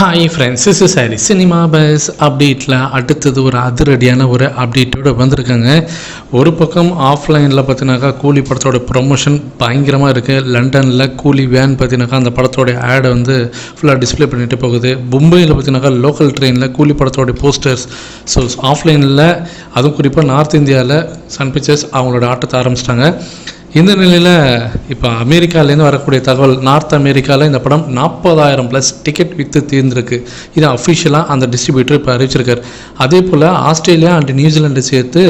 Hi friends is sorry cinema buzz அப்டேட்டில் அடுத்தது ஒரு அதிரடியான ஒரு அப்டேட்டோடு வந்திருக்காங்க. ஒரு பக்கம் ஆஃப்லைனில் பார்த்தீங்கன்னாக்கா கூலி படத்தோட ப்ரொமோஷன் பயங்கரமாக இருக்குது லண்டனில் கூலி வேன் பார்த்தீங்கன்னாக்கா அந்த படத்தோட ஆடை வந்து ஃபுல்லாக டிஸ்ப்ளே பண்ணிட்டு போகுது. மும்பையில் பார்த்தீங்கன்னாக்கா லோக்கல் ட்ரெயினில் கூலி படத்தோட போஸ்டர்ஸ் ஸோ ஆஃப்லைனில் அதுவும் குறிப்பாக நார்த் இந்தியாவில் சன் பிக்சர்ஸ் அவங்களோட ஆட்டத்தை ஆரம்பிச்சிட்டாங்க. இந்த நிலையில் இப்போ அமெரிக்காலேருந்து வரக்கூடிய தகவல் நார்த் அமெரிக்காவில் இந்த படம் நாற்பதாயிரம் ப்ளஸ் டிக்கெட் விற்று தீர்ந்திருக்கு. இது அஃபிஷியலாக அந்த டிஸ்ட்ரிபியூட்டர் இப்போ அறிவிச்சிருக்கார். அதே போல் ஆஸ்திரேலியா அண்ட் நியூசிலாண்டு சேர்த்து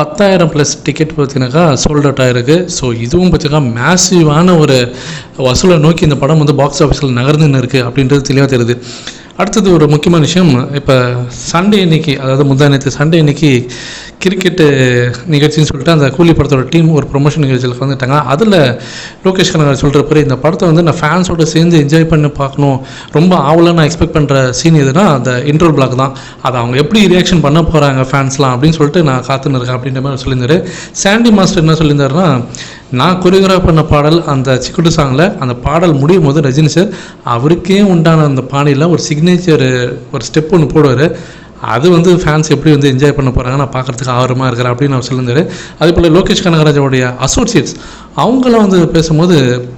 பத்தாயிரம் ப்ளஸ் டிக்கெட் பார்த்தீங்கன்னாக்கா சோல்ட் அவுட் ஆகிருக்கு ஸோ இதுவும் பார்த்தீங்கன்னா மேசிவான ஒரு வசூலை நோக்கி இந்த படம் வந்து பாக்ஸ் ஆஃபீஸில் நகர்ந்துன்னு இருக்குது அப்படின்றது தெளிவாக தெரியுது. அடுத்தது ஒரு முக்கியமான விஷயம் இப்போ சண்டே இன்னைக்கு அதாவது முந்தா நேற்று சண்டே இன்னைக்கு கிரிக்கெட்டு நிகழ்ச்சின்னு சொல்லிட்டு அந்த கூலி படத்தோட டீம் ஒரு ப்ரொமோஷன் நிகழ்ச்சியில் வந்துட்டாங்க அதில் லோகேஷ் கனகர் சொல்கிறப்ப இந்த படத்தை வந்து நான் ஃபேன்ஸோட சேர்ந்து என்ஜாய் பண்ணி பார்க்கணும் ரொம்ப ஆவலாக நான் எக்ஸ்பெக்ட் பண்ணுற சீன் எதுனா அந்த இன்ட்ரோல் பிளாக் தான். அதை அவங்க எப்படி ரியாக்ஷன் பண்ண போகிறாங்க ஃபேன்ஸ்லாம் அப்படின்னு சொல்லிட்டு நான் காத்துன்னு இருக்கேன் அப்படின்ற மாதிரி சொல்லியிருந்தாரு. சாண்டி மாஸ்டர் என்ன சொல்லியிருந்தாருன்னா நான் கொரியோகிராஃப் பண்ண பாடல் அந்த சிக்குட்டு சாங்கில் அந்த பாடல் முடியும் போது ரஜினி சார் அவருக்கே உண்டான அந்த பாணியில் ஒரு சிக்னேச்சர் ஒரு ஸ்டெப் ஒன்று போடுவார். அது வந்து ஃபேன்ஸ் எப்படி வந்து என்ஜாய் பண்ண போகிறாங்க நான் பார்க்குறதுக்கு ஆர்வமாக இருக்கிறேன் அப்படின்னு அவர் சொல்லியிருந்தாரு. அதே போல் லோகேஷ் கனகராஜாவுடைய அசோசியேட்ஸ் அவங்களாம் வந்து பேசும்போது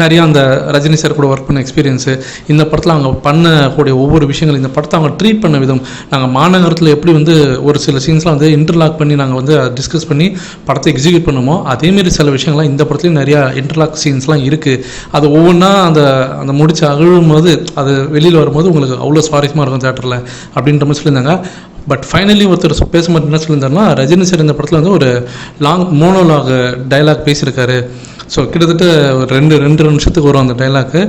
நிறையா அந்த ரஜினி சார் கூட ஒர்க் பண்ண எக்ஸ்பீரியன்ஸு இந்த படத்தில் அவங்க பண்ணக்கூடிய ஒவ்வொரு விஷயங்கள் இந்த படத்தை அவங்க ட்ரீட் பண்ண விதம் நாங்கள் மாநகரத்தில் எப்படி வந்து ஒரு சில சீன்ஸ்லாம் வந்து இன்டர்லாக் பண்ணி நாங்கள் வந்து டிஸ்கஸ் பண்ணி படத்தை எக்ஸிக்யூட் பண்ணுமோ அதேமாரி சில விஷயங்கள்லாம் இந்த படத்துலையும் நிறையா இன்டர்லாக் சீன்ஸ்லாம் இருக்குது அது ஒவ்வொன்றா அந்த அந்த முடிச்சு அகழும் போது அது வெளியில் வரும்போது உங்களுக்கு அவ்வளோ சுவாரஸ்யமாக இருக்கும் தேட்டரில் அப்படின்ற மாதிரி சொல்லியிருந்தாங்க. பட் ஃபைனலி ஒருத்தர் பேச பேசும்போது என்ன சொல்லியிருந்தாருன்னா ரஜினி சார் இந்த படத்தில் வந்து ஒரு லாங் மோனோலாக் டைலாக் பேசியிருக்காரு. ஸோ கிட்டத்தட்ட ஒரு ரெண்டு ரெண்டு நிமிஷத்துக்கு வரும் அந்த டைலாக்கு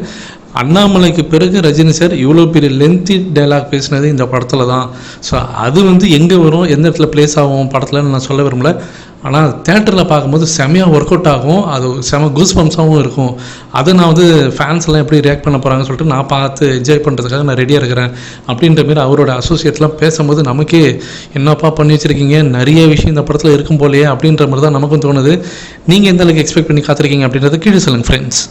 அண்ணாமலைக்கு பிறகு ரஜினி சார் இவ்வளோ பெரிய லென்த்தி டைலாக் பேசினது இந்த படத்தில் தான். ஸோ அது வந்து எங்கே வரும் எந்த இடத்துல ப்ளேஸ் ஆகும் படத்துலன்னு நான் சொல்ல விரும்பல. ஆனால் தேட்டரில் பார்க்கும்போது செமையாக ஒர்க் அவுட் ஆகும். அது செம கூஸ் பம்ஸாகவும் இருக்கும். அதை நான் வந்து ஃபேன்ஸ்லாம் எப்படி ரியாக்ட் பண்ண போகிறாங்கன்னு சொல்லிட்டு நான் பார்த்து என்ஜாய் பண்ணுறதுக்காக நான் ரெடியாக இருக்கிறேன். அப்படின்ற மாரி அவரோட அசோசியேட்லாம் பேசும்போது நமக்கே என்னப்பா பண்ணி வச்சுருக்கீங்க? நிறைய விஷயம் இந்த படத்தில் இருக்கும் போலையே அப்படின்ற மாதிரி தான் நமக்கும் தோணுது. நீங்கள் எந்த அளவுக்கு எக்ஸ்பெக்ட் பண்ணி காத்திருக்கீங்க அப்படின்றத கீழே சொல்லுங்கள் ஃப்ரெண்ட்ஸ்